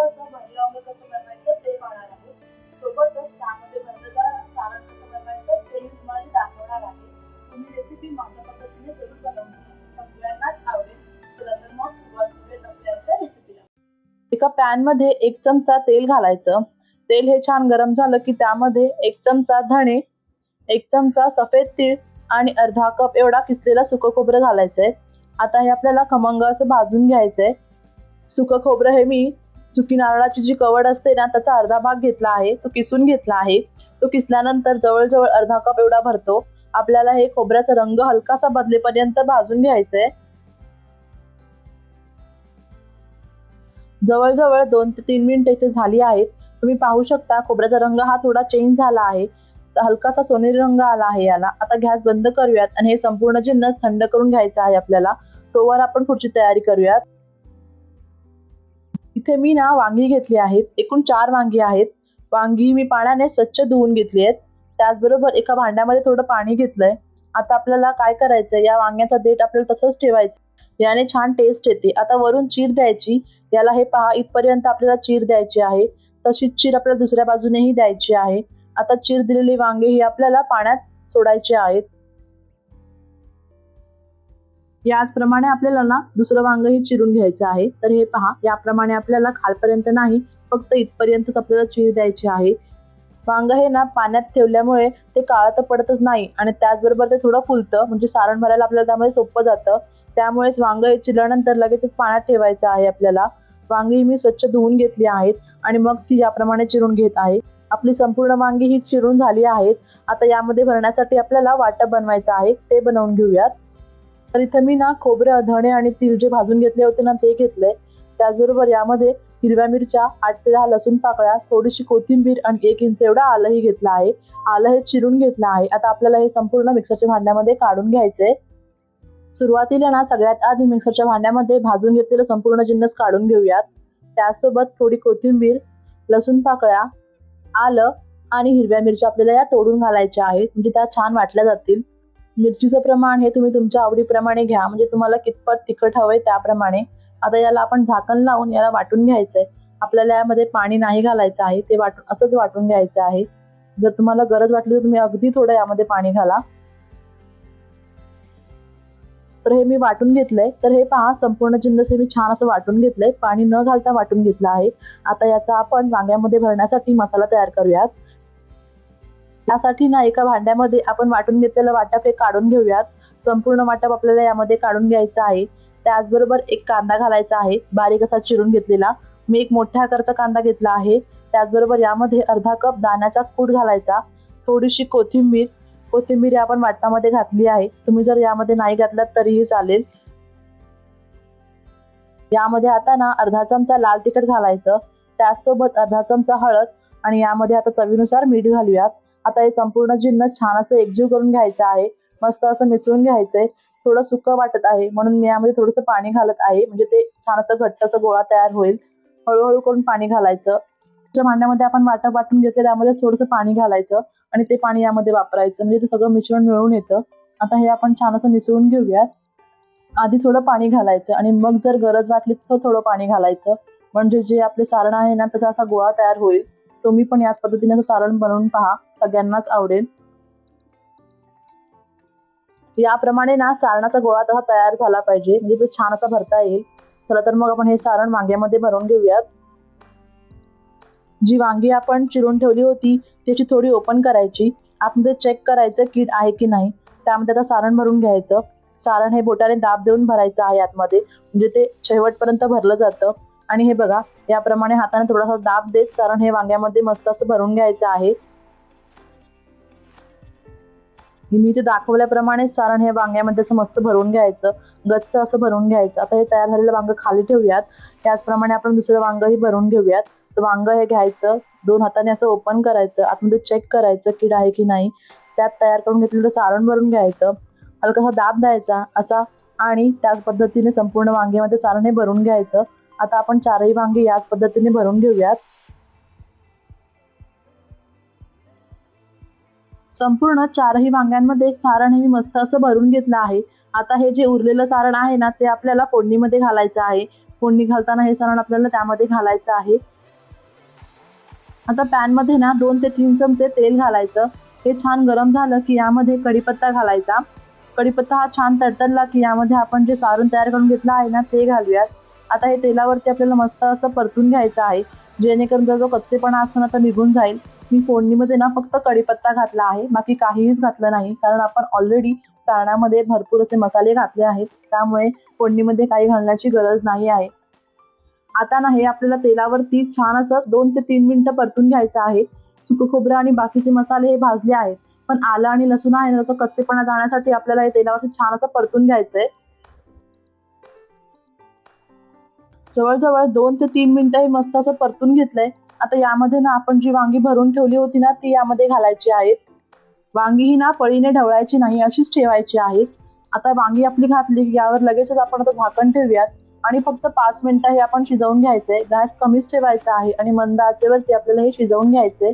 कसं भरलं अंग कसं बनवायचं ते पाहणार आहोत. सोबतच त्यामध्ये भरलं जाणारं सारण कसं बनवायचं तेही तुम्हाला दाखवणार आहे. तुम्ही रेसिपी माझ्या पद्धतीने जरूर बनवून सगळ्यांनाच आवडेल. चला तर मग सुरुवात करूयात आपल्या रेसिपीला एका पॅनमध्ये एक चमचा तेल घालायचं. तेल हे छान गरम झालं की त्यामध्ये एक चमचा धणे एक चमचा सफेद तीळ आणि अर्धा कप एवढा किसलेला सुकं खोबरं घालायचंय. आता हे आपल्याला खमंग असं भाजून घ्यायचंय. सुकं खोबरं हे मी चुकी नारळाची जी कवड असते ना त्याचा अर्धा भाग घेतला आहे तो किसून घेतला आहे. तो किसल्यानंतर जवळजवळ अर्धा कप एवढा भरतो. आपल्याला हे खोबऱ्याचा रंग हलकासा बदलेपर्यंत भाजून घ्यायचंय. जवळजवळ दोन ते तीन मिनिटं इथे झाली आहेत. तुम्ही पाहू शकता खोबऱ्याचा रंग हा थोडा चेंज झाला आहे. हलकासा सोनेरी रंग आला आहे याला. आता गॅस बंद करूयात आणि हे संपूर्ण जिन्नस थंड करून घ्यायचा आहे आपल्याला. तोवर आपण पुढची तयारी करूयात. इथे मी ना वांगी घेतली आहेत एकूण चार वांगी आहेत. वांगी मी पाण्याने स्वच्छ धुवून घेतली आहेत. त्याचबरोबर एका भांड्यामध्ये थोडं पाणी घेतलंय. आता आपल्याला काय करायचं या वांग्याचा देठ आपल्याला तसंच ठेवायचं याने छान टेस्ट येते. आता वरून चीर द्यायची. याला हे पहा इथपर्यंत आपल्याला चीर द्यायची आहे. तशीच चीर आपल्याला दुसऱ्या बाजूनेही द्यायची आहे. आता चीर दिलेली वांगे ही आपल्याला पाण्यात सोडायची आहेत. याचप्रमाणे आपल्याला ना दुसरं वांगही चिरून घ्यायचं आहे. तर हे पहा याप्रमाणे आपल्याला खालपर्यंत नाही फक्त इथपर्यंतच आपल्याला चीर द्यायची आहे. वांग हे ना पाण्यात ठेवल्यामुळे ते काळं तर पडतच नाही आणि त्याचबरोबर ते थोडं फुलतं म्हणजे सारण भरायला आपल्याला त्यामध्ये सोपं जातं. त्यामुळेच वांग हे चिरल्यानंतर लगेचच पाण्यात ठेवायचं आहे आपल्याला. वांगी मी स्वच्छ धुवून घेतली आहेत आणि मग ती याप्रमाणे चिरून घेत आहे. आपली संपूर्ण वांगी ही चिरून झाली आहेत. आता यामध्ये भरण्यासाठी आपल्याला वाटप बनवायचं आहे. ते बनवून घेऊयात. तर इथं मी ना खोबरं धणे आणि तीळ जे भाजून घेतले होते ना ते घेतले. त्याचबरोबर यामध्ये हिरव्या मिरच्या आठ ते दहा लसूण पाकळ्या थोडीशी कोथिंबीर आणि एक इंच एवढा आलंही घेतला आहे. आलं हे चिरून घेतलं आहे. आता आपल्याला हे संपूर्ण मिक्सरच्या भांड्यामध्ये काढून घ्यायचंय. सुरुवातीला ना सगळ्यात आधी मिक्सरच्या भांड्यामध्ये भाजून घेतलेलं संपूर्ण जिन्नस काढून घेऊयात. त्यासोबत थोडी कोथिंबीर लसूण पाकळ्या आलं आणि हिरव्या मिरच्या आपल्याला या तोडून घालायच्या आहेत. म्हणजे त्या छान वाटल्या जातील. मिरचीचं प्रमाण हे तुम्ही तुमच्या आवडीप्रमाणे घ्या. म्हणजे तुम्हाला कितपत तिखट हवंय त्याप्रमाणे. आता याला आपण झाकण लावून याला वाटून घ्यायचं आहे आपल्याला यामध्ये पाणी नाही घालायचं आहे. ते वाटून असंच वाटून घ्यायचं आहे. जर तुम्हाला गरज वाटली तर तुम्ही अगदी थोडं यामध्ये पाणी घाला. तर हे मी वाटून घेतलंय. तर हे पहा संपूर्ण जिन्नस हे मी छान असं वाटून घेतलंय. पाणी न घालता वाटून घेतलं आहे. आता याचा आपण वांग्यामध्ये भरण्यासाठी मसाला तयार करूयात. त्यासाठी ना एका भांड्यामध्ये आपण वाटून घेतलेलं वाटप हे काढून घेऊयात. संपूर्ण वाटप आपल्याला यामध्ये काढून घ्यायचं आहे. त्याचबरोबर एक कांदा घालायचा आहे. बारीक असा चिरून घेतलेला. मी एक मोठ्या आकारचा कांदा घेतला आहे. त्याचबरोबर यामध्ये अर्धा कप दाण्याचा कूट घालायचा. थोडीशी कोथिंबीर. कोथिंबीर आपण वाटणामध्ये घातली आहे. तुम्ही जर यामध्ये नाही घातलात तरीही चालेल. यामध्ये आता ना अर्धा चमचा लाल तिखट घालायचं. त्याचसोबत अर्धा चमचा हळद. आणि यामध्ये आता चवीनुसार मीठ घालूयात. आता हे संपूर्ण जिन्न छान असं एकजीव करून घ्यायचं आहे मस्त असं मिसळून घ्यायचंय. थोडं सुकं वाटत आहे म्हणून मी यामध्ये थोडंसं पाणी घालत आहे. म्हणजे ते छान असं घट्ट असं गोळा तयार होईल. हळूहळू करून पाणी घालायचं. ज्या भांड्यामध्ये आपण वाटप वाटून घेतलं त्यामध्ये थोडंसं पाणी घालायचं आणि ते पाणी यामध्ये वापरायचं. म्हणजे ते सगळं मिश्रण मिळून येतं. आता हे आपण छान असं मिसळून घेऊयात. आधी थोडं पाणी घालायचं आणि मग जर गरज वाटली तर थोडं पाणी घालायचं. म्हणजे जे आपले सारण आहे ना त्याचा असा गोळा तयार होईल. तुम्ही पण याच पद्धतीने असं सारण बनवून पहा. सगळ्यांनाच आवडेल. याप्रमाणे ना सारणाचा गोळा तसा तयार झाला पाहिजे. म्हणजे तो छान असा भरता येईल. चला तर मग आपण हे सारण वांग्यामध्ये भरून घेऊयात. जी वांगी आपण चिरून ठेवली होती त्याची थोडी ओपन करायची. आतमध्ये चेक करायचं कीड आहे की नाही. त्यामध्ये आता सारण भरून घ्यायचं. सारण हे बोटाने दाब देऊन भरायचं आहे आतमध्ये. म्हणजे ते शेवटपर्यंत भरलं जातं. आणि हे बघा याप्रमाणे हाताने थोडासा दाब देत कारण हे वांग्यामध्ये मस्त असं भरून घ्यायचं आहे. मी ते दाखवल्याप्रमाणे सारण हे वांग्यामध्ये असं मस्त भरून घ्यायचं. गच्च असं भरून घ्यायचं. आता हे तयार झालेलं वांग खाली ठेवूयात. त्याचप्रमाणे आपण दुसरं वांगही भरून घेऊयात. तर वांग हे घ्यायचं. दोन हाताने असं ओपन करायचं. आतमध्ये चेक करायचं कीड आहे की नाही. त्यात तयार करून घेतलेलं सारण भरून घ्यायचं. हलकासा दाब द्यायचा असा आणि त्याच पद्धतीने संपूर्ण वांग्यामध्ये सारण हे भरून घ्यायचं. आता आपण चारही वांगे याच पद्धतीने भरून घेऊयात. संपूर्ण चारही वांग्यांमध्ये सारण हे मी मस्त असं भरून घेतलं आहे. आता हे जे उरलेलं सारण आहे ना ते आपल्याला फोडणीमध्ये घालायचं आहे. फोडणी घालताना हे सारण आपल्याला त्यामध्ये घालायचं आहे. आता पॅनमध्ये ना दोन ते तीन चमचे तेल घालायचं. हे छान गरम झालं की यामध्ये कढीपत्ता घालायचा. कढीपत्ता हा छान तडतडला की यामध्ये आपण जे सारण तयार करून घेतलं आहे ना ते घालूयात. आता हे तेलावरती आपल्याला मस्त असं परतून घ्यायचं आहे. जेणेकरून जो जो कच्चेपणा असतो ना निघून जाईल. मी फोडणीमध्ये ना फक्त कढीपत्ता घातला आहे. बाकी काहीच घातलं नाही. कारण आपण ऑलरेडी सारणामध्ये भरपूर असे मसाले घातले आहेत. त्यामुळे फोडणीमध्ये काही घालण्याची गरज नाही आहे. आता ना हे आपल्याला तेलावरती छान असं दोन ते तीन मिनटं परतून घ्यायचं आहे. सुकं खोबरं आणि बाकीचे मसाले हे भाजले आहेत. पण आलं आणि लसूण आहे ना त्याचा कच्चेपणा जाण्यासाठी आपल्याला हे तेलावरती छान असं परतून घ्यायचं आहे जवळजवळ दोन ते तीन मिनिटं हे मस्त असं परतून घेतलंय. आता यामध्ये ना आपण जी वांगी भरून ठेवली होती ना ती यामध्ये घालायची आहेत. वांगी ही ना पळीने ढवळायची नाही अशीच ठेवायची आहेत. आता वांगी आपली घातली यावर लगेचच आपण आता झाकण ठेवूयात. आणि फक्त पाच मिनिटं हे आपण शिजवून घ्यायचंय. गॅस कमीच ठेवायचा आहे आणि मंद आचेवरती आपल्याला हे शिजवून घ्यायचंय.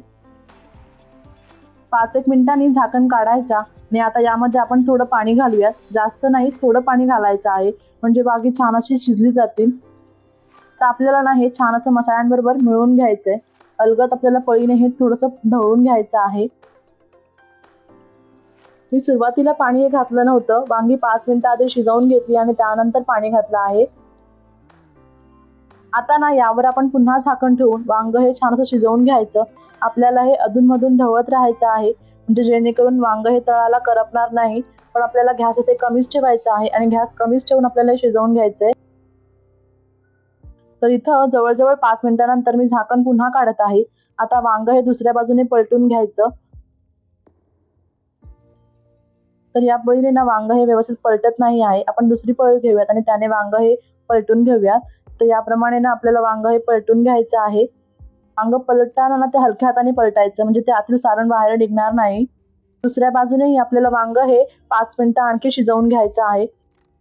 पाच एक मिनिटांनी झाकण काढायचा. आणि आता यामध्ये आपण थोडं पाणी घालूयात. जास्त नाही थोडं पाणी घालायचं आहे. म्हणजे वांगी छान अशी शिजली जातील. तर आपल्याला ना हे छान असं मसाल्यांबरोबर मिळवून घ्यायचं आहे अलगत आपल्याला पळीने हे थोडंसं ढवळून घ्यायचं आहे. मी सुरुवातीला पाणी हे घातलं नव्हतं. वांगी पाच मिनिटं आधी शिजवून घेतली आणि त्यानंतर पाणी घातलं आहे. आता ना यावर आपण पुन्हा झाकण ठेवून वांग हे छान असं शिजवून घ्यायचं. आपल्याला हे अधूनमधून ढवळत राहायचं आहे. म्हणजे जेणेकरून वांग हे तळाला करपणार नाही. पण आपल्याला गॅस इथे कमीच ठेवायचा आहे आणि गॅस कमीच ठेवून आपल्याला हे शिजवून आहे तर इथं जवळजवळ पाच मिनिटानंतर मी झाकण पुन्हा काढत आहे. आता वांग हे दुसऱ्या बाजूने पलटून घ्यायचं. तर या पळीने ना वांग हे व्यवस्थित पलटत नाही आहे. आपण दुसरी पळी घेऊयात आणि त्याने वांग हे पलटून घेऊयात. तर याप्रमाणे ना आपल्याला वांग हे पलटून घ्यायचं आहे. वांग पलटताना ना ते हलक्या हाताने पलटायचं. म्हणजे ते आतील सारण बाहेर निघणार नाही. दुसऱ्या बाजूनेही आपल्याला वांग हे पाच मिनिटं आणखी शिजवून घ्यायचं आहे.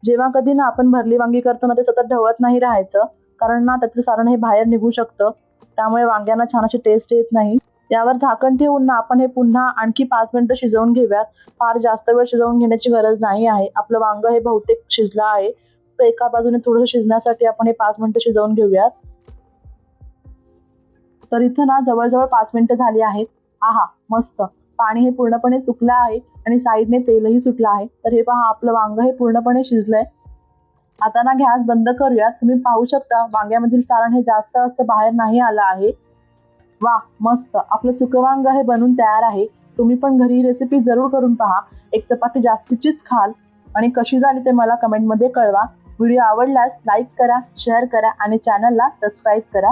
जेव्हा कधी ना आपण भरली वांगी करतो ना ते सतत ढवळत नाही राहायचं. कारण ना त्यातलं सारण हे बाहेर निघू शकतं. त्यामुळे वांग्यांना छान अशी टेस्ट येत नाही. यावर झाकण ठेवून ना आपण हे पुन्हा आणखी पाच मिनिटं शिजवून घेऊयात. फार जास्त वेळ शिजवून घेण्याची गरज नाही आहे. आपलं वांग हे बहुतेक शिजलं आहे. तर एका बाजूने थोडंसं शिजण्यासाठी आपण हे पाच मिनटं शिजवून घेऊयात. तर इथं ना जवळजवळ पाच मिनिटं झाली आहेत. आहा मस्त. पाणी हे पूर्णपणे सुकलं आहे आणि साईडने तेलही सुटलं आहे. तर हे पहा आपलं वांग हे पूर्णपणे शिजलंय. आता ना गॅस बंद करूयात. तुम्ही पाहू शकता वांग्यामधील सारण हे जास्त असं बाहेर नाही आलं आहे. वा मस्त. आपलं सुकवांग हे बनून तयार आहे. तुम्ही पण घरी रेसिपी जरूर करून पहा. एक चपाती जास्तीचीच खाल. आणि कशी झाली ते मला कमेंटमध्ये कळवा. व्हिडिओ आवडल्यास लाईक करा शेअर करा आणि चॅनलला सबस्क्राईब करा.